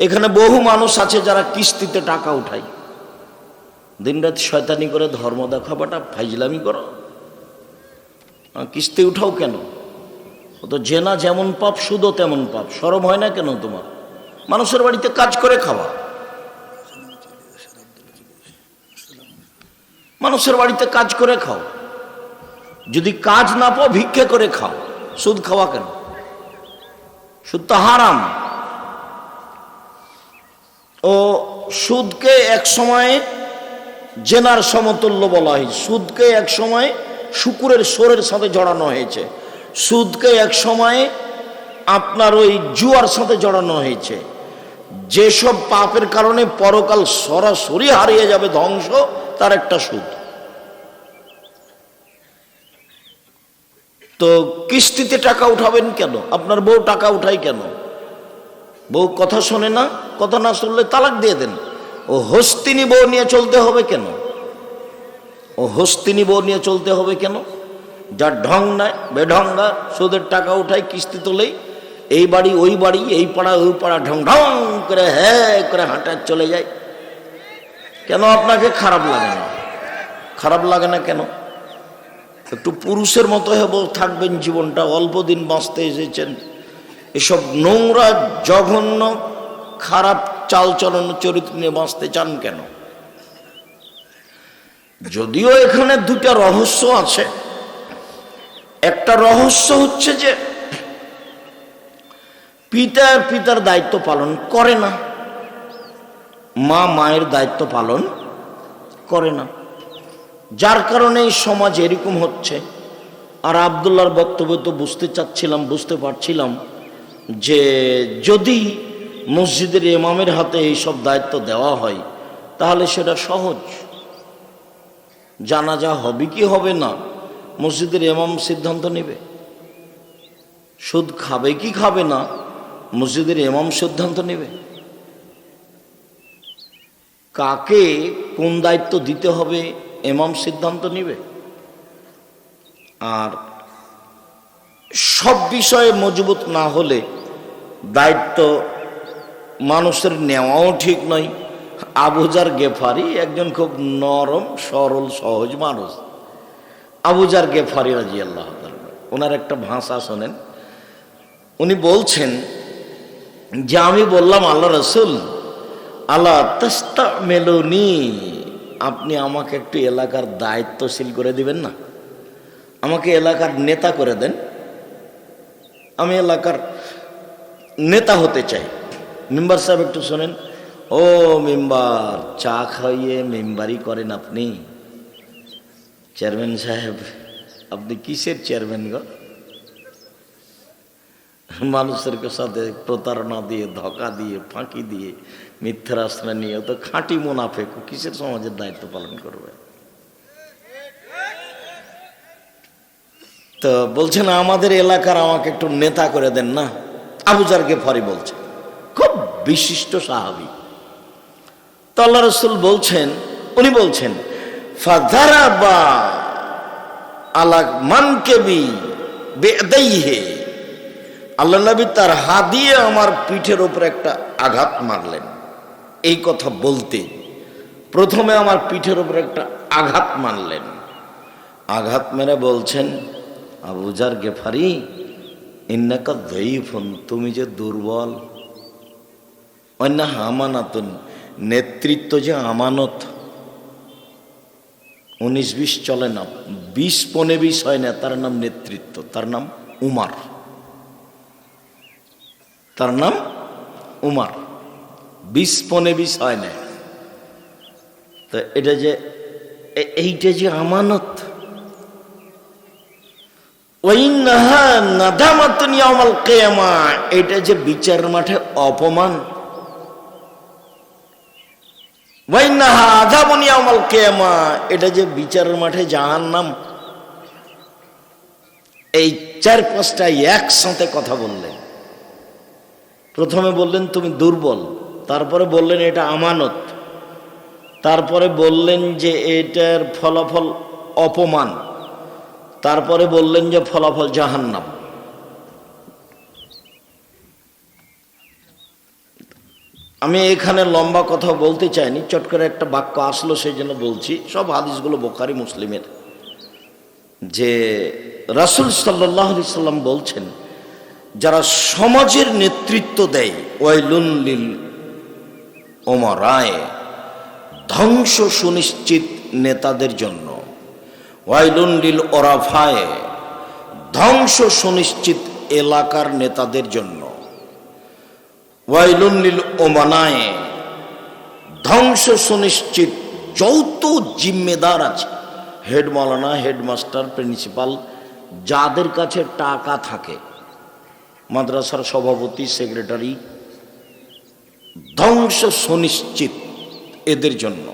এখানে বহু মানুষ আছে যারা কিস্তিতে টাকা উঠায়। দিনরাত শয়তানি করে ধর্ম দেখাবাটা ফাইজলামি করো। কিস্তি উঠাও কেন? ও তো জেনা যেমন পাপ, সুদও তেমন পাপ। সরম হয় না কেন তোমার? মানুষের বাড়িতে কাজ করে খাওয়া। মানুষের বাড়িতে কাজ করে খাও। যদি কাজ না পাও, ভিক্ষে করে খাও। সুদ খাওয়া কেন? সুদ তো হারাম। ও সুদকে এক সময়ে জেনার সমতুল্য বলা হয়। সুদকে এক সময় শুকুরের সোরের সাথে জড়ানো হয়েছে। সুদকে এক সময়ে আপনার ওই জুয়ার সাথে জড়ানো হয়েছে। যেসব পাপের কারণে পরকাল সরাসরি হারিয়ে যাবে ধ্বংস, তার একটা সুদ। তো কিস্তিতে টাকা উঠাবেন কেন? আপনার বউ টাকা উঠাই কেন? বউ কথা শোনে না, কথা না শুনলে তালাক দিয়ে দেন। ও হস্তিনী বউ নিয়ে চলতে হবে কেন? ও হস্তিনী বউ নিয়ে চলতে হবে কেন? যার ঢং নাই, বেঢঙ্গা, সুদের টাকা উঠায়, কিস্তি তোলেই এই বাড়ি, ওই বাড়ি, এই পাড়া, ওই পাড়া, ঢং ঢং করে হ্যাঁ করে হাঁটা চলে যায়। কেন আপনাকে খারাপ লাগে না? খারাপ লাগে না কেন? একটু পুরুষের মতো হয়ে থাকবেন জীবনটা, অল্প দিন বাঁচতে এসেছেন। এসব নোংরা, জঘন্য, খারাপ চালচলন চরিত্র নিয়ে বাঁচতে চান কেন? যদিও এখানে দুটা রহস্য আছে। একটা রহস্য হচ্ছে যে, পিতা পিতার দায়িত্ব পালন করে না। মা, মায়ের দায়িত্ব পালন করে না। যার কারণে এই সমাজ এরকম হচ্ছে। আর আবদুল্লাহর বক্তব্য তো বুঝতে চাচ্ছিলাম, বুঝতে পারছিলাম। যে যদি মসজিদের ইমামের হাতে এই সব দায়িত্ব দেওয়া হয়, তাহলে সেটা সহজ। জানাজা হবে কি হবে না, মসজিদের ইমাম সিদ্ধান্ত নেবে। সুদ খাবে কি খাবে না, মসজিদের ইমাম সিদ্ধান্ত নেবে। কাকে কোন দায়িত্ব দিতে হবে এমাম সিদ্ধান্ত নিবে। আর সব বিষয়ে মজবুত না হলে দায়িত্ব মানুষের নেওয়াও ঠিক নয়। আবুজার গেফারি একজন খুব নরম, সরল, সহজ মানুষ। আবুজার গেফারি রাজি আল্লাহ ওনার একটা ভাষা শোনেন। উনি বলছেন যে আমি বললাম, আল্লাহ রসুল আল্লাহ তেস্তা মেলুনি আপনি আমাকে একটু এলাকার দায়িত্বশীল করে দিবেন না। আমাকে এলাকার নেতা করে দেন। আমি এলাকার নেতা হতে চাই। মেম্বার সাহেব একটু শোনেন। ও মেম্বার, চা খাইয়ে মেম্বারই করেন আপনি। চেয়ারম্যান সাহেব, আপনি কিসের চেয়ারম্যান গো? মানুষের সাথে প্রতারণা দিয়ে, ধোকা দিয়ে, ফাঁকি দিয়ে মিথ্যার আশ্রয় নিয়ে তো খাঁটি মুনাফেক কিসের সমাজের দায়িত্ব পালন করবে? তো বলছেন, আমাদের এলাকার আমাকে একটু নেতা করে দেন না? আবুজারকে ফরি বলছে, খুব বিশিষ্ট সাহাবি। তো আল্লাহ রসুল বলছেন, উনি বলছেন ফাদারা বা আলাক মানকেবি বেদাইহে। আল্লাহ নবী তার হাত দিয়ে আমার পিঠের উপর একটা আঘাত মারলেন। এই কথা বলতে প্রথমে আমার পিঠের উপর একটা আঘাত মারলেন। আঘাত মেরে বলছেন আবুজার গেফারি ইন্নাকা দইফুন তুমি যে দুর্বল। অন্য আমানাতুন নেতৃত্ব যে আমানত। উনিশ বিশ চলে না, বিশ পনে বিশ হয় না, তার নাম নেতৃত্ব, তার নাম উমার। তার নাম উমার। বিশ পনে বিশ হয় না। তো এটা যে এইটা যে আমানত। এটা যে বিচার মাঠে অপমান। এটা যে বিচারের মাঠে জাহান্নাম। এই চার পাঁচটা একসাথে কথা বললেন। প্রথমে বললেন, তুমি দুর্বল। তারপরে বললেন, এটা আমানত। তারপরে বললেন যে, এটার ফলাফল অপমান। তারপরে বললেন যে ফলাফল জাহান্নাম। আমি এখানে লম্বা কথা বলতে চাইনি, চট করে একটা বাক্য আসলো সেই জন্য বলছি, সব হাদিসগুলো বোখারি মুসলিমের। যে রাসুল সাল্লাহ সাল্লাম বলছেন, যারা সমাজের নেতৃত্ব দেয়, ওয়াইলুন লিল ওমরায় ধ্বংস সুনিশ্চিত নেতাদের জন্য। ওয়াইলুন লিল ওরাফায়, ধ্বংস সুনিশ্চিত এলাকার নেতাদের জন্য। ওয়াইলুন লিল ওমানায়, ধ্বংস সুনিশ্চিত যৌথ জিম্মেদার আছে। হেড মৌলানা হেডমাস্টার প্রিন্সিপাল, যাদের কাছে টাকা থাকে, মাদ্রাসার সভাপতি, সেক্রেটারি, ধ্বংস সুনিশ্চিত এদের জন্য।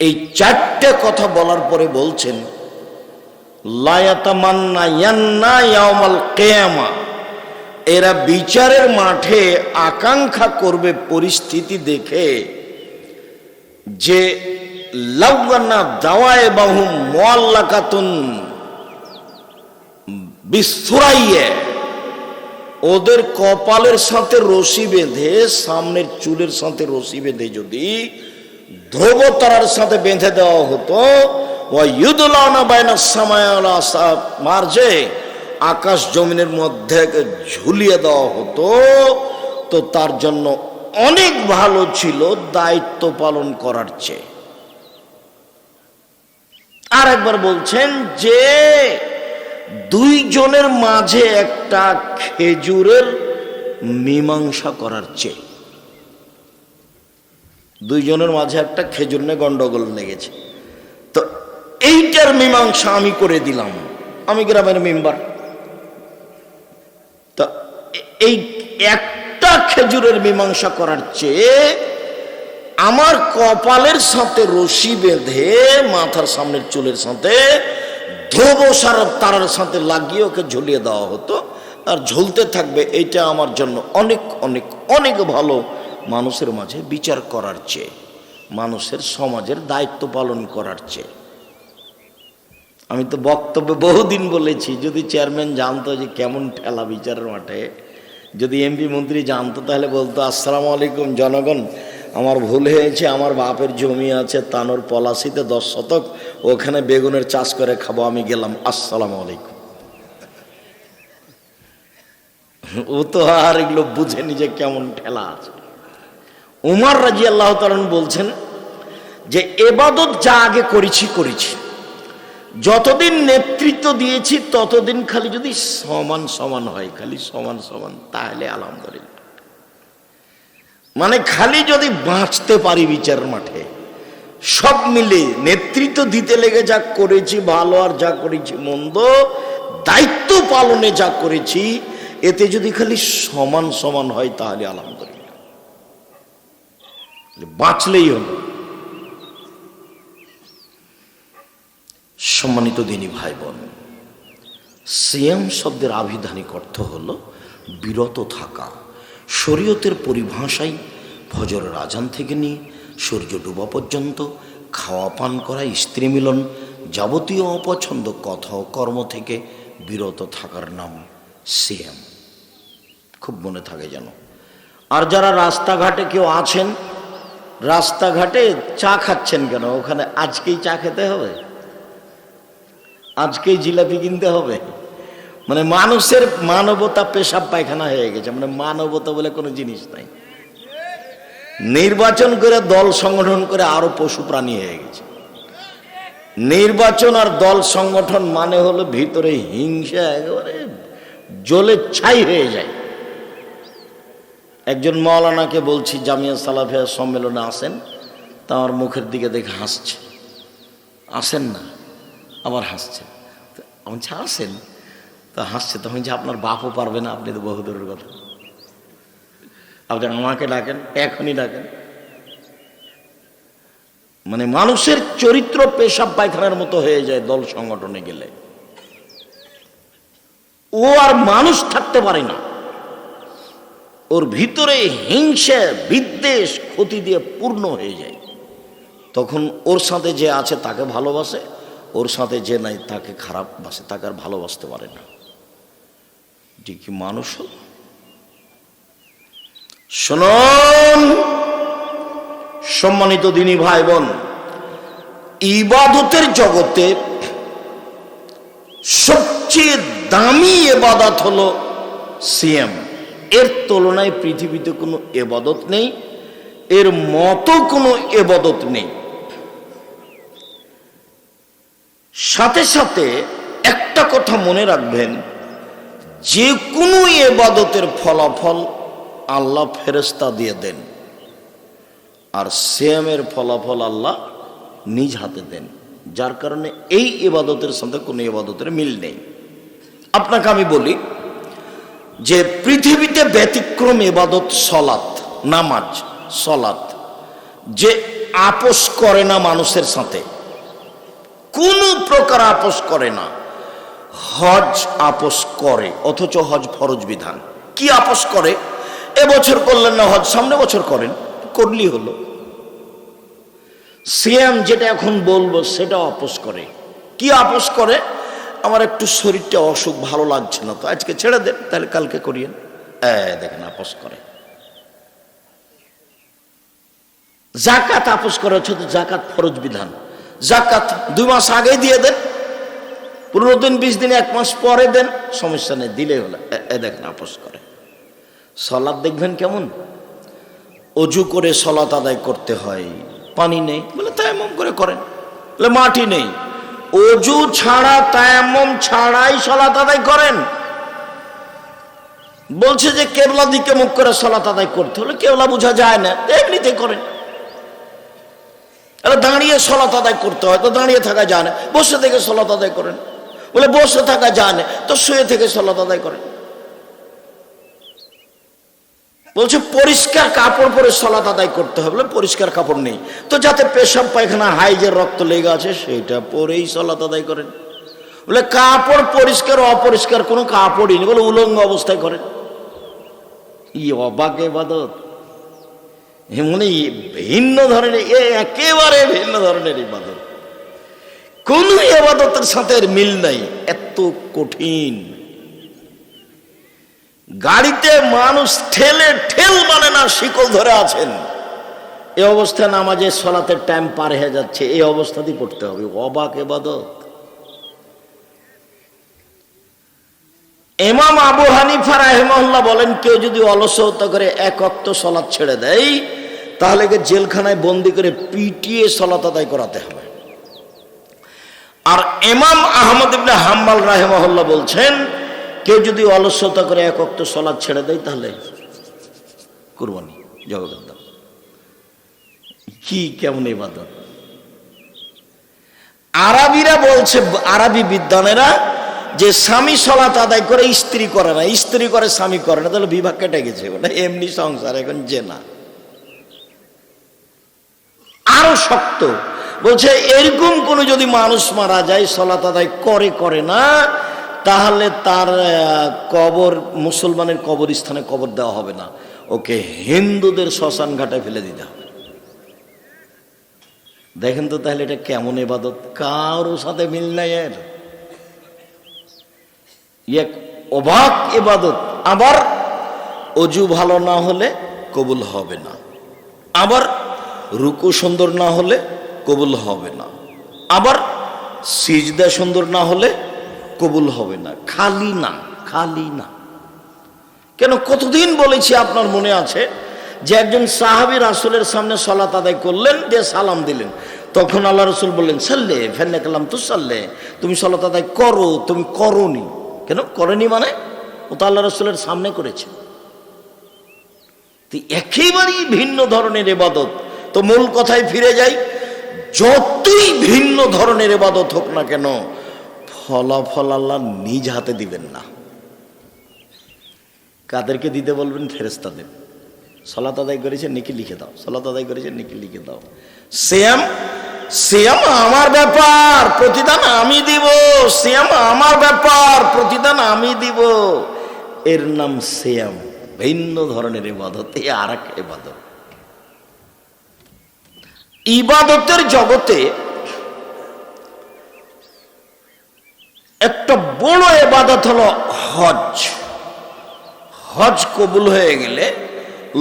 এই চারটে কথা বলার পরে বলছেন এরা বিচারের মাঠে আকাঙ্ক্ষা করবে পরিস্থিতি দেখে যে লাউগানা দাওয়ায় বাহু মোয়াল্লাকাতুন বিস্ফোরাইয়ে ওদের কপালের সাথে রশি বেঁধে, সামনের চুলের সাথে রশি বেঁধে যদি ধ্রুবতারার সাথে বেঁধে দেওয়া হতো। মার্জে আকাশ জমিনের মধ্যে ঝুলিয়ে দেওয়া হতো। তো তার জন্য অনেক ভালো ছিল দায়িত্ব পালন করার চেয়ে। আর একবার বলছেন যে দুইজনের মাঝে একটা খেজুরের মীমাংসা করার চেয়ে। দুইজনের মাঝে একটা খেজুর নিয়ে গন্ডগোল লেগেছে। তো এইটার মীমাংসা আমি করে দিলাম, আমি গ্রামের মেম্বার। তা এই একটা খেজুরের মীমাংসা করার চেয়ে আমার কপালের সাথে রশি বেঁধে মাথার সামনের চুলের সাথে ধ্রুব সার তারার সাথে লাগিয়ে ওকে ঝুলিয়ে দেওয়া হতো। আর ঝুলতে থাকবে এটা আমার জন্য অনেক অনেক অনেক ভালো মানুষের মাঝে বিচার করার চেয়ে, মানুষের সমাজের দায়িত্ব পালন করার চেয়ে। আমি তো বক্তব্যে বহুদিন বলেছি, যদি চেয়ারম্যান জানতো যে কেমন ঠেলা বিচারের মাঠে, যদি এমপি মন্ত্রী জানতো তাহলে বলতো, আসসালামু আলাইকুম জনগণ, আমার ভুল হয়েছে, আমার বাপের জমি আছে তানোর পলাশিতে দশ শতক, ওখানে বেগুনের চাষ করে খাব, আমি গেলাম, আসসালামু আলাইকুম। ও তো আর এগুলো বুঝেনি যে কেমন ঠেলা আছে। উমার রাজি আল্লাহ বলছেন যে, এবাদত যা আগে করেছি করেছি। যতদিন নেতৃত্ব দিয়েছি, ততদিন খালি যদি সমান সমান হয়, খালি সমান সমান, তাহলে আলহামদুলিল্লাহ। মানে খালি যদি বাঁচতে পারি বিচার মাঠে, সব মিলে নেতৃত্ব দিতে লেগে যা করেছি, ভালো আর যা করেছি, মন্দ, দায়িত্ব পালনে যা করেছি, এতে যদি খালি সমান সমান হয়, তাহলে আলহামদুলিল্লাহ। বাঁচলেই হলো সম্মানিত দিনী ভাই বোন সিয়াম শব্দের আবিধানিক অর্থ হল বিরত থাকা। শরীয়তের পরিভাষায় ফজরের আজান থেকে নিয়ে সূর্য ডুবা পর্যন্ত খাওয়া পান করা, স্ত্রী মিলন যাবতীয় অপছন্দ কথা ও কর্ম থেকে বিরত থাকার নাম সিয়াম খুব মনে থাকে যেন। আর যারা রাস্তাঘাটে কেউ আছেন রাস্তাঘাটে চা খাচ্ছেন কেন? ওখানে আজকেই চা খেতে হবে? আজকেই জিলাপি কিনতে হবে? মানে মানুষের মানবতা পেশাব পায়খানা হয়ে গেছে। মানে মানবতা বলে কোনো জিনিস নাই। নির্বাচন করে দল সংগঠন করে আরও পশু প্রাণী হয়ে গেছে। নির্বাচন আর দল সংগঠন মানে হলো ভিতরে হিংসা, একেবারে জ্বলে ছাই হয়ে যায়। একজন মৌলানাকে বলছি জামিয়া সালাফিয়া সম্মেলনে আসেন তা আমার মুখের দিকে দেখে হাসছে। আসেন না আবার হাসছে। আমি বলছি, আসেন তা হাসছে তখন যে আপনার বাপও পারবে না আপনি তো বহু দূরের কথা। আপনি আমাকে ডাকেন এখনই ডাকেন। মানে মানুষের চরিত্র পেশাব পায়খানার মতো হয়ে যায় দল সংগঠনে গেলে। ও আর মানুষ থাকতে পারে না। ওর ভিতরে হিংসা, বিদ্বেষ, ক্ষতি দিয়ে পূর্ণ হয়ে যায়। তখন ওর সাথে যে আছে তাকে ভালোবাসে, ওর সাথে যে নাই তাকে খারাপ বাসে, তাকে আর ভালোবাসতে পারে না। যে কি মানুষ? হল? সম্মানিত দিনী ভাই বোন ইবাদতের জগতে সবচেয়ে দামি এবাদত হলো সিএম এর তুলনায় পৃথিবীতে কোনো এবাদত নেই, এর মতো কোনো এবাদত নেই। সাথে সাথে একটা কথা মনে রাখবেন, যে কোনো এবাদতের ফলাফল আল্লাহ ফেরেস্তা দিয়ে দেন, আর সেমের ফলাফল আল্লাহ নিজ হাতে দেন, যার কারণে এই এবাদতের সাথে কোনো এবাদতের মিল নেই। আপনাকে আমি বলি যে পৃথিবীতে ব্যতিক্রম এবাদত সলাত নামাজ সলাত যে আপোষ করে না মানুষের সাথে, কোনো প্রকার আপোষ করে না, হজ আপোষ করে, অথচ হজ ফরজ বিধান। কি আপোষ করে? এবছর করলেন না হজ, সামনে বছর করেন করলি হলো। সিএম যেটা এখন বলব, সেটা আপোষ করে। কি আপোষ করে? আমার একটু শরীরটা অসুখ ভালো লাগছে না তো। আজকে ছেড়ে দেন তাহলে কালকে করিয়েন। দেখেন আপোষ করে। জাকাত আপোষ করে হচ্ছে জাকাত ফরজ বিধান। জাকাত দুই মাস আগে দিয়ে দেন পনেরো দিন বিশ দিন এক মাস পরে দেন সমস্যা নেই দিলে হলো। এ, দেখেন আপোষ করে। সলাদ দেখবেন কেমন? অজু করে সলাত আদায় করতে হয়। পানি নেই বলে তায়াম্মম করে করেন। বলে মাটি নেই। অজু ছাড়া, তায়াম্মম ছাড়াই সলাত আদায় করেন। বলছে যে কেবলা দিকে মুখ করে সলাত আদায় করতে হলে কেবলা বোঝা যায় না এমনিতে করেন। দাঁড়িয়ে সলাত আদায় করতে হয়, তো দাঁড়িয়ে থাকা যায় না, বসে থেকে সলাত আদায় করেন। বলে বসে থাকা যায় না, তো শুয়ে থেকে সলাত আদায় করেন। বলছে, পরিষ্কার কাপড় পরে সলাত আদায় করতে হবে। পরিষ্কার কাপড় নেই। তো যাতে পেশাব পায়খানা হাইজের রক্ত লেগে আছে, সেটা পরেই সলাত আদায় করেন। বলে, কাপড় পরিষ্কার, অপরিষ্কার, কোনো কাপড়ই নেই। বলে, উলঙ্গ অবস্থায় করেন। ই অবাক এবাদত। মানে ভিন্ন ধরনের, এ একেবারে ভিন্ন ধরনের ইবাদত কোন এবাদতের সাথে মিল নাই। এত কঠিন। গাড়িতে মানুষ ঠেলে ঠেল মানে না, শিকল ধরে আছেন। এ অবস্থায় নামাজের সলাতের টাইম পার হয়ে যাচ্ছে এই অবস্থাতেই পড়তে হবে। অবাক এবাদত। এমাম আবু হানিফা রাহেমহল্লা বলেন, কেউ যদি অলসতা করে এক অক্ত ছেড়ে দেয়, তাহলে জেলখানায় বন্দি করে পিটিয়ে সলাত আদায় করাতে হবে। আর এমাম আহমদ ইবনে হাম্মাল রাহেমহল্লা বলছেন কেউ যদি অলস্যতা করে এক অক্ত সলাদ ছেড়ে দেয়, তাহলে কুরবানি জগতের দাম কি, কেমন ইবাদত? আরবিরা বলছে, আরবি বিদ্বানেরা যে স্বামী সলাত আদায় করে, স্ত্রী করে না। স্ত্রী করে, স্বামী করে না, তাহলে বিভাগ কেটে গেছে। ওটা এমনি সংসার, এখন যে না। আরও শক্ত। বলছে, এরকম কোন যদি মানুষ মারা যায় সলাত আদায় করে করে না তাহলে তার কবর, মুসলমানের কবরস্থানে কবর দেওয়া হবে না। ওকে হিন্দুদের শ্মশান ঘাটে ফেলে দিতে হবে। দেখেন তো তাহলে এটা কেমন এবাদত? কারও সাথে মিল নাই এর। এক অবাক এবাদত। আবার অজু ভালো না হলে কবুল হবে না। আবার রুকু সুন্দর না হলে কবুল হবে না। আবার সিজদা সুন্দর না হলে কবুল হবে না, খালি না খালি না। কেন কতদিন বলেছি আপনার মনে আছে? যে একজন সাহাবি রাসুলের সামনে সলাত আদায় করলেন, দিয়ে সালাম দিলেন। তখন আল্লাহ রসুল বললেন, সাল্লে, ফেন্নে কালাম তো সাল্লে। তুমি সলাত আদায় করো, তুমি করনি। কেন? করেনি মানে? ও তো আল্লাহ রসুলের সামনে করেছে। তো একেবারেই ভিন্ন ধরনের এবাদত। তো মূল কথায় ফিরে যাই, যতই ভিন্ন ধরনের এবাদত হোক না কেন ফলাফল আল্লাহ নিজ হাতে দিবেন না। কাদেরকে দিতে বলবেন ফেরেস্তাদের সলাত আদায় করেছে নিকি লিখে দাও। সলাত আদায় করেছে নিকি লিখে দাও। শ্যাম শ্যাম আমার ব্যাপার, প্রতিদান আমি দিব। শ্যাম আমার ব্যাপার, প্রতিদান আমি দিব। এর নাম শ্যাম ভিন্ন ধরনের ইবাদত, এ আর এক ইবাদত। ইবাদতের জগতে একটা বড় এবাদত হলো হজ। হজ কবুল হয়ে গেলে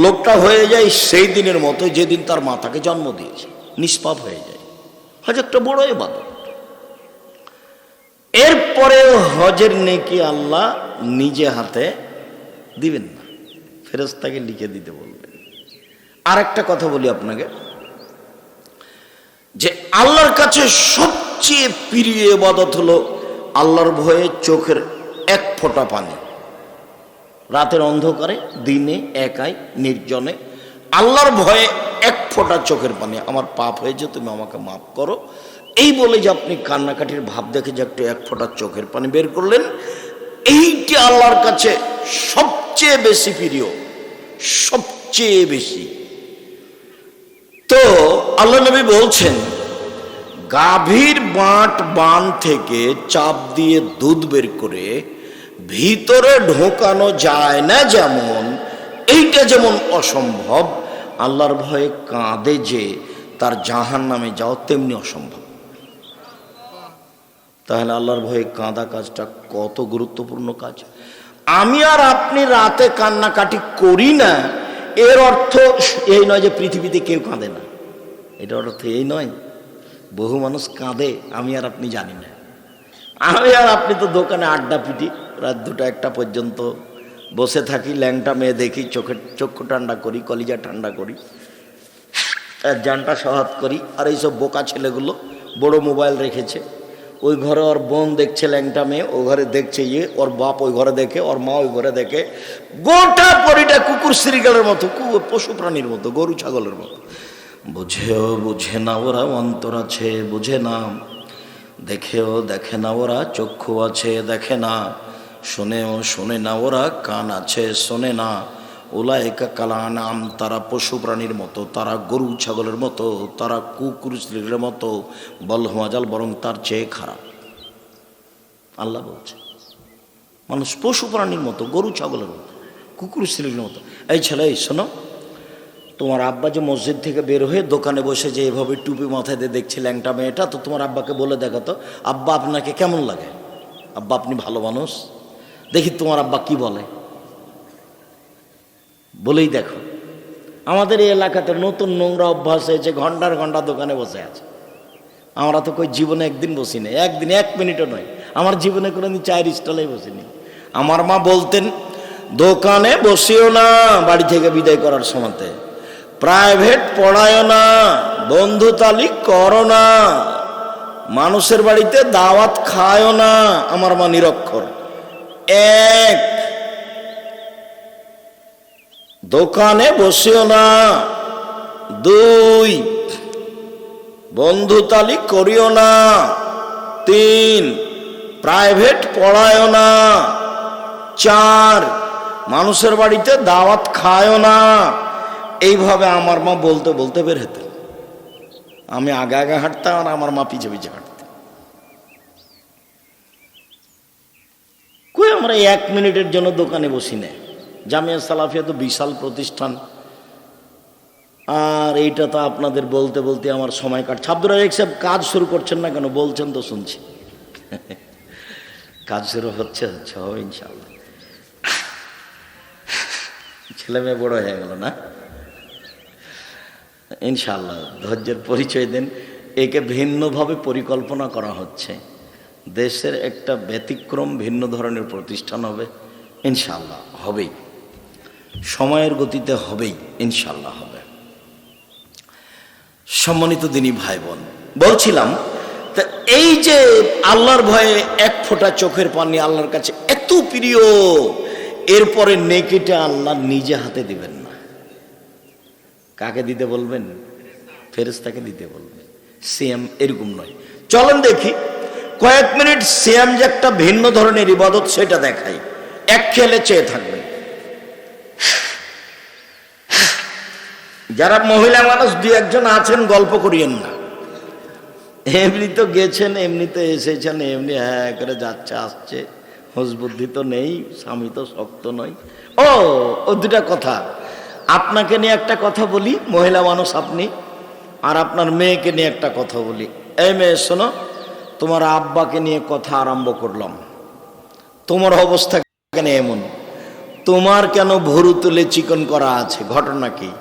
লোকটা হয়ে যায় সেই দিনের মতো যেদিন তার মাতাকে জন্ম দিয়েছে, নিষ্পাপ হয়ে যায়। হজ একটা বড় এবাদত এরপরে হজের নেকি আল্লাহ নিজে হাতে দিবেন না। ফেরেস্তাকে লিখে দিতে বলবেন। আর একটা কথা বলি আপনাকে, যে আল্লাহর কাছে সবচেয়ে প্রিয় এবাদত হলো আল্লাহর ভয়ে চোখের এক ফোঁটা পানি। রাতের অন্ধকারে, দিনে একাই, নির্জনে আল্লাহর ভয়ে এক ফোঁটা চোখের পানি। আমার পাপ হয়েছে, তুমি আমাকে মাফ করো। এই বলে যে আপনি কান্নাকাটির ভাব দেখে যে একটু এক ফোঁটা চোখের পানি বের করলেন, এইটি আল্লাহর কাছে সবচেয়ে বেশি প্রিয়, সবচেয়ে বেশি। তো আল্লাহ নবী বলছেন গাভীর বাঁট বান থেকে চাপ দিয়ে দুধ বের করে ভিতরে ঢোকানো যায় না যেমন, এইটা যেমন অসম্ভব, আল্লাহর ভয়ে কাঁদে যে তার জাহান নামে যাও তেমনি অসম্ভব। তাহলে আল্লাহর ভয়ে কাঁদা কাজটা কত গুরুত্বপূর্ণ কাজ? আমি আর আপনি রাতে কান্নাকাটি করি না, এর অর্থ এই নয় যে পৃথিবীতে কেউ কাঁদে না। এটার অর্থ এই নয় বহু মানুষ কাঁদে, আমি আর আপনি জানি না। আমি আর আপনি তো দোকানে আড্ডা পিটি, রাত দুটা একটা পর্যন্ত বসে থাকি, ল্যাংটা মেয়ে দেখি, চোখের, চক্ষু ঠান্ডা করি, কলিজা ঠান্ডা করি আর জানটা সহাত করি, আর এইসব বোকা ছেলেগুলো বড় মোবাইল রেখেছে। ওই ঘরে ওর বোন দেখছে ল্যাংটা মেয়ে, ও ঘরে দেখছে ইয়ে ওর বাপ ওই ঘরে দেখে, ওর মা ওই ঘরে দেখে, গোটা পরিটা কুকুর শ্রীগালের মতো পশু প্রাণীর মতো, গরু ছাগলের মতো। বুঝেও বুঝে না ওরা অন্তর আছে, বুঝে না। দেখেও দেখে না ওরা, চক্ষু আছে, দেখে না। শোনেও শোনে না ওরা, কান আছে, শোনে না। ওলা একা কালা নাম তারা পশু প্রাণীর মতো, তারা গরু ছাগলের মতো, তারা কুকুর স্ত্রীর মতো বলহমাজাল বরং তার চেয়ে খারাপ। আল্লাহ বলছে, মানুষ পশু প্রাণীর মতো, গরু ছাগলের মতো, কুকুর স্ত্রীর মতো। এই ছেলে, এই শোনো তোমার আব্বা যে মসজিদ থেকে বের হয়ে দোকানে বসে যে এভাবে টুপি মাথায় দিয়ে দেখছে ল্যাংটা মেয়েটা, তো তোমার আব্বাকে বলে দেখো তো, আব্বা আপনাকে কেমন লাগে? আব্বা আপনি ভালো মানুষ? দেখি তোমার আব্বা কি বলে। বলেই দেখো। আমাদের এই এলাকাতে নতুন নোংরা অভ্যাস হয়েছে, ঘণ্টার ঘণ্টা দোকানে বসে আছে। আমরা তো কই জীবনে একদিন বসি না একদিন, এক মিনিটও নয়। আমার জীবনে কোনোদিন চায়ের স্টলেই বসিনি। আমার মা বলতেন, দোকানে বসিও না, বাড়ি থেকে বিদায় করার সময়তে। প্রাইভেট পড়ায় না, বন্ধু তালিক করো না। মানুষের বাড়িতে দাওয়াত খায়ও না, আমার মা নিরক্ষর। এক, দোকানে বসেও না। দুই, বন্ধু তালিক করিও না। তিন, প্রাইভেট পড়ায়ও না। চার, মানুষের বাড়িতে দাওয়াত খায়ও না। এইভাবে আমার মা বলতে বলতে বের হতো। আমি আগে আগে হাঁটতাম আর আমার মা পিছে পিছে হাঁটতাম কই আমরা এক মিনিটের জন্য দোকানে বসি না? জামিয়া সালাফিয়া তো বিশাল প্রতিষ্ঠান। আর এইটা তো আপনাদের বলতে বলতে আমার সময় কাটছে আব্দুল রাজাক সাহেব কাজ শুরু করছেন না কেন? বলছেন তো শুনছি। কাজ শুরু হচ্ছে হচ্ছে, হবে ইনশাল্লাহ ছেলে মেয়ে বড় হয়ে গেল না? ইনশাল্লাহ ধৈর্যের পরিচয় দেন। একে ভিন্নভাবে পরিকল্পনা করা হচ্ছে। দেশের একটা ব্যতিক্রম ভিন্ন ধরনের প্রতিষ্ঠান হবে। ইনশাল্লাহ হবেই। সময়ের গতিতে হবেই ইনশাল্লাহ হবে। সম্মানিত দিনী ভাই বোন বলছিলাম, তা এই যে আল্লাহর ভয়ে এক ফোঁটা চোখের পানি আল্লাহর কাছে এত প্রিয়, এরপরে নেকিটা আল্লাহ নিজে হাতে দিবেন না। কাকে দিতে বলবেন? ফেরেস্তাকে দিতে বলবেন। সেম এরকম নয়। চলেন দেখি, কয়েক মিনিট সেম যে একটা ভিন্ন ধরনের ইবাদত সেটা দেখাই। এক খেলে চেয়ে থাকবেন। যারা মহিলা মানুষ, দুই একজন আছেন, গল্প করিয়েন না। এমনি তো গেছেন এমনিতে এসেছেন, এমনি হ্যাঁ করে যাচ্ছে, আসছে। হোস বুদ্ধি তো নেই, স্বামী তো শক্ত নয়। ও ও দুটা কথা। আপনাকে নিয়ে একটা কথা বলি, মহিলা মানুষ আপনি, আর আপনার মেয়েকে নিয়ে একটা কথা বলি। এই মেয়ে, শোনো, তোমার আব্বাকে নিয়ে কথা আরম্ভ করলাম। তোমার অবস্থা কেন এমন? তোমার কেন ভরু তুলে চিকন করা আছে? ঘটনা কি?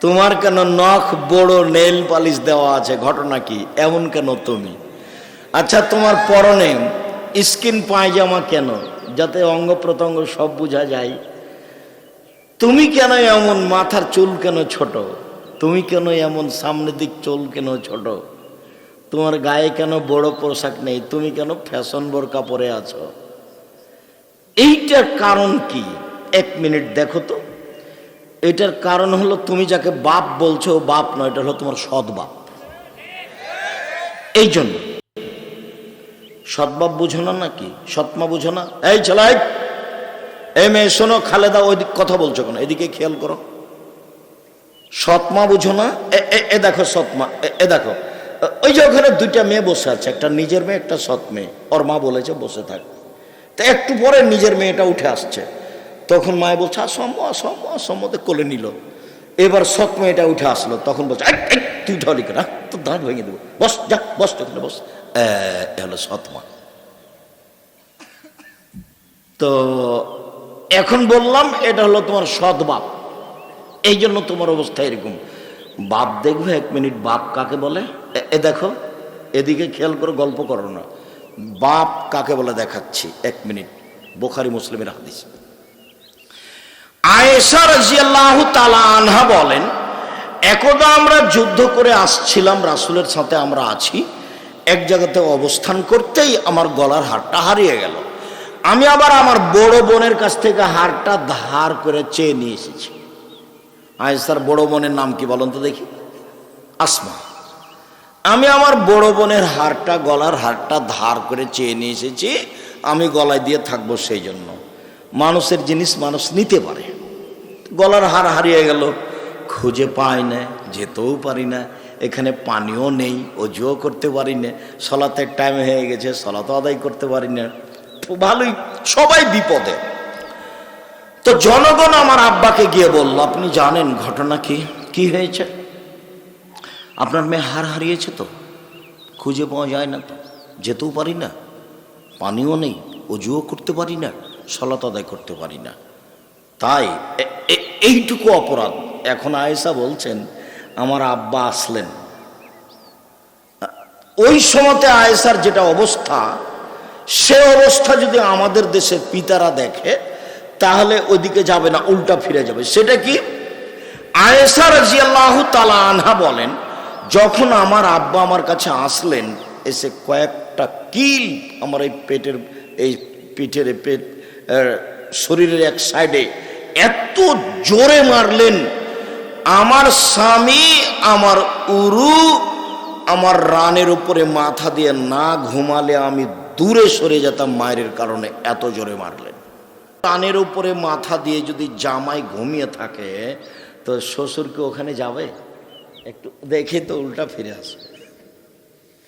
তোমার কেন নখ বড় নেল পালিশ দেওয়া আছে? ঘটনা কি? এমন কেন তুমি? আচ্ছা তোমার পরনে স্কিন পায়জামা কেন? যাতে অঙ্গ প্রত্যঙ্গ সব বোঝা যায়। তুমি কেন এমন মাথার চুল কেন ছোট? তুমি কেন এমন সামনের দিক চুল কেন ছোট? তোমার গায়ে কেন বড় পোশাক নেই? তুমি কেন ফ্যাশন বোরকা পরে আছো? এইটার কারণ কি? এক মিনিট দেখো তো। এটার কারণ হলো তুমি যাকে বাপ বলছো, বাপ নয়, এটা হলো তোমার সৎ বাপ। এই জন্য। সৎবাপ বুঝো না নাকি? সৎমা বুঝো না? এই ছেলাই এই মেয়ে শোনো খালেদা ওই কথা বলছো কেন? এদিকে খেয়াল করো। সৎমা বুঝো না? এ- এ- এ দেখো সৎমা এ- এ দেখো। ওই যে ওখানে দুইটা মেয়ে বসে আছে একটা নিজের মেয়ে একটা সৎ মেয়ে। ওর মা বলেছে বসে থাক। তো একটু পরে নিজের মেয়েটা উঠে আসছে। তখন মায়ে বলছে আসম্ম আসম্ম আসম্মতে কোলে নিল। এবার সৎ মেয়েটা উঠে আসলো। তখন বলছে "এই, এই, তুই উঠালি কেন তো দাঁড় ভেঙে দেবো। বস যা বস তো ওখানে বস। এ, এ হলো সৎ মা তো এখন বললাম, এটা হলো তোমার সৎ বাপ। এই জন্য তোমার অবস্থা এরকম। বাপ দেখবে, এক মিনিট বাপ কাকে বলে? এ- দেখো, এদিকে খেয়াল করে গল্প করো না। বাপ কাকে বলে দেখাচ্ছি? এক মিনিট। বোখারি মুসলিমের হাদিস। আয়েশা রাজিয়াল্লাহু তাআলা আনহা বলেন, একদা আমরা যুদ্ধ করে আসছিলাম, রাসূলের সাথে আমরা আছি। এক জায়গাতে অবস্থান করতেই আমার গলার হারটা হারিয়ে গেল। আমি আবার আমার বড় বোনের কাছ থেকে হারটা ধার করে চেয়ে নিয়ে এসেছি। আয়েশার বড় বোনের নাম কি বলুন তো দেখি। আসমা। আমি আমার বড় বোনের হারটা, গলার হারটা ধার করে চেয়ে নিয়ে এসেছি, আমি গলায় দিয়ে থাকব সেই জন্য। মানুষের জিনিস মানুষ নিতে পারে। গলার হার হারিয়ে গেল, খুঁজে পাই না, যেতেও পারি না, এখানে পানিও নেই, অজুও করতে পারি না, সলাতের টাইম হয়ে গেছে, সলাতও আদায় করতে পারি না। ভালোই, সবাই বিপদে। তো জনগণ আমার আব্বাকে গিয়ে বলল, আপনি জানেন ঘটনা কি? কি হয়েছে? আপনার মেয়ে হার হারিয়েছে তো? খুঁজে পাওয়া যায় না তো। যেতেও পারি না। পানিও নেই, অজুও করতে পারি না, সলাত আদায় করতে পারি না। তাই এইটুকু অপরাধ। এখন আয়েশা বলছেন, আমার আব্বা আসলেন। ওই সময়তে আয়েশার যেটা অবস্থা সে অবস্থা যদি আমাদের দেশের পিতারা দেখে, তাহলে ওইদিকে যাবে না, উল্টা ফিরে যাবে। সেটা কি? আয়েশা রাজিয়াল্লাহ তালা আনহা বলেন, যখন আমার আব্বা আমার কাছে আসলেন, এসে কয়েকটা কিল আমার এই পেটের, এই পিঠের পেট শরীরের এক সাইডে এত জোরে মারলেন, আমার স্বামী, আমার উরু, আমার রানের উপরে মাথা দিয়ে না ঘুমালে আমি দূরে সরে যেতাম মায়ের কারণে এত জোরে মারলেন কানের উপরে মাথা দিয়ে যদি জামাই ঘুমিয়ে থাকে, তো শ্বশুরকে ওখানে যাবে? একটু দেখে তো উল্টা ফিরে আসবে।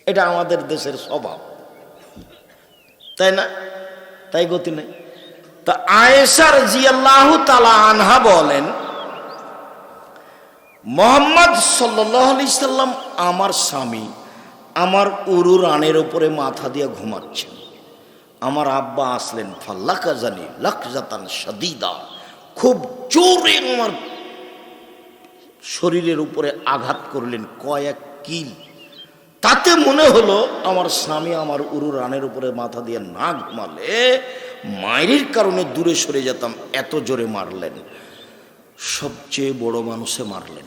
এটা আমাদের দেশের স্বভাব। তাই না? তাই গতি নেই। তা আয়েশার জিয়াল্লাহ তালা আনহা বলেন, মোহাম্মদ সাল্লি সাল্লাম আমার স্বামী আমার উরু রানের উপরে মাথা দিয়ে ঘুমাচ্ছেন আমার আব্বা আসলেন, ফাল্লাকা জানি, লাকজাতান সদিদা খুব জোরে আমার শরীরের উপরে আঘাত করলেন, কয়েক কিল। তাতে মনে হলো আমার স্বামী আমার উরু রানের উপরে মাথা দিয়ে না ঘুমালে, মায়ের কারণে দূরে সরে যেতাম, এত জোরে মারলেন। সবচেয়ে বড় মানুষে মারলেন।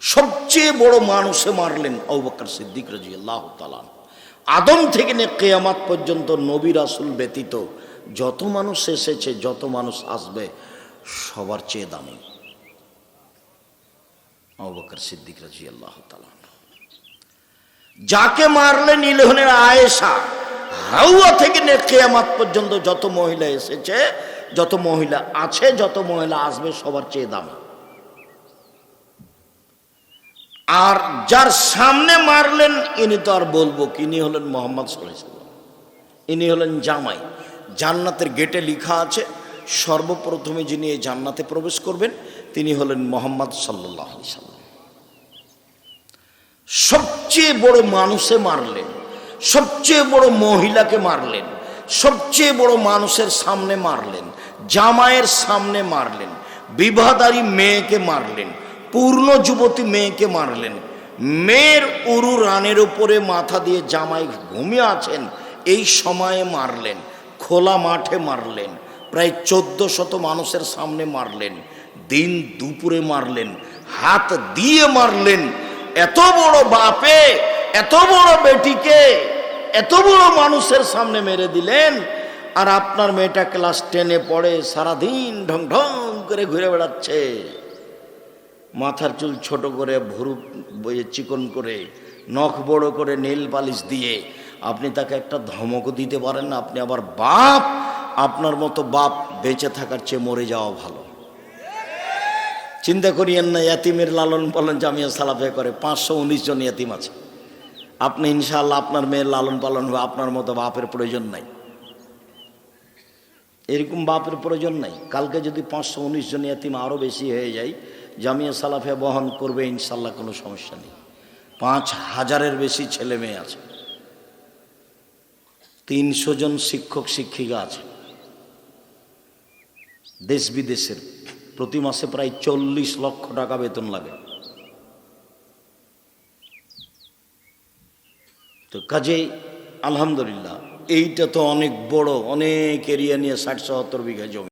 সবচেয়ে বড় মানুষে মারলেন অবাক্কর সিদ্দিক রাজি আল্লাহ তালান আদম থেকে নে কেয়ামাত পর্যন্ত নবী রাসুল ব্যতীত যত মানুষ এসেছে, যত মানুষ আসবে, সবার চেয়ে দামি অবাক্কর সিদ্দিক রাজি আল্লাহ তালান যাকে মারলেন ইলহনের আয়েশা, হাওয়া থেকে নে কেয়ামাত পর্যন্ত যত মহিলা এসেছে, যত মহিলা আছে, যত মহিলা আসবে, সবার চেয়ে দামি। আর যার সামনে মারলেন, ইনি তো আর বলব ইনি হলেন মোহাম্মদ ইনি হলেন জামাই। জান্নাতের গেটে লেখা আছে, সর্বপ্রথমে যিনি এই জান্নাতে প্রবেশ করবেন, তিনি হলেন মোহাম্মদ সাল্লাহ সাল্লাম সবচেয়ে বড় মানুষে মারলেন, সবচেয়ে বড় মহিলাকে মারলেন, সবচেয়ে বড় মানুষের সামনে মারলেন, জামাইয়ের সামনে মারলেন, বিবাহদারী মেয়েকে মারলেন পূর্ণ যুবতী মেয়েকে মারলেন। মেয়ের উরু রানের উপরে মাথা দিয়ে জামাই ঘুমিয়ে আছেন, এই সময়ে মারলেন, খোলা মাঠে মারলেন, প্রায় চোদ্দ শত মানুষের সামনে মারলেন, দিন দুপুরে মারলেন, হাত দিয়ে মারলেন, এত বড় বাপে, এত বড় বেটিকে, এত বড় মানুষের সামনে মেরে দিলেন, আর আপনার মেয়েটা ক্লাস টেনে পড়ে সারাদিন ঢং ঢং করে ঘুরে বেড়াচ্ছে। মাথার চুল ছোট করে ভুরু চিকন করে, নখ বড় করে নীল পালিশ দিয়ে আপনি তাকে একটা ধমকও দিতে পারেন না, আপনি আবার বাপ, আপনার মতো বাপ বেঁচে থাকার চেয়ে মরে যাওয়া ভালো। চিন্তা করিয়েন না, ইয়াতিমের লালন পালন জামিয়া সালাফে করে, পাঁচশো উনিশ জন ইয়াতিম আছে। আপনি ইনশাল্লাহ আপনার মেয়ের লালন পালন হবে, আপনার মতো বাপের প্রয়োজন নাই। এরকম বাপের প্রয়োজন নাই। কালকে যদি পাঁচশো উনিশ জন ইয়াতিম আরও বেশি হয়ে যায় জামিয়া সালাফে বহন করবে ইনশাল্লাহ কোনো সমস্যা নেই। পাঁচ হাজারের বেশি ছেলে মেয়ে আছে। তিনশো জন শিক্ষক, শিক্ষিকা আছে। দেশ বিদেশের প্রতি মাসে প্রায় চল্লিশ লক্ষ টাকা বেতন লাগে। তো কাজেই আলহামদুলিল্লাহ, এইটা তো অনেক বড়, অনেক এরিয়া নিয়ে ষাট সত্তর বিঘা জমি।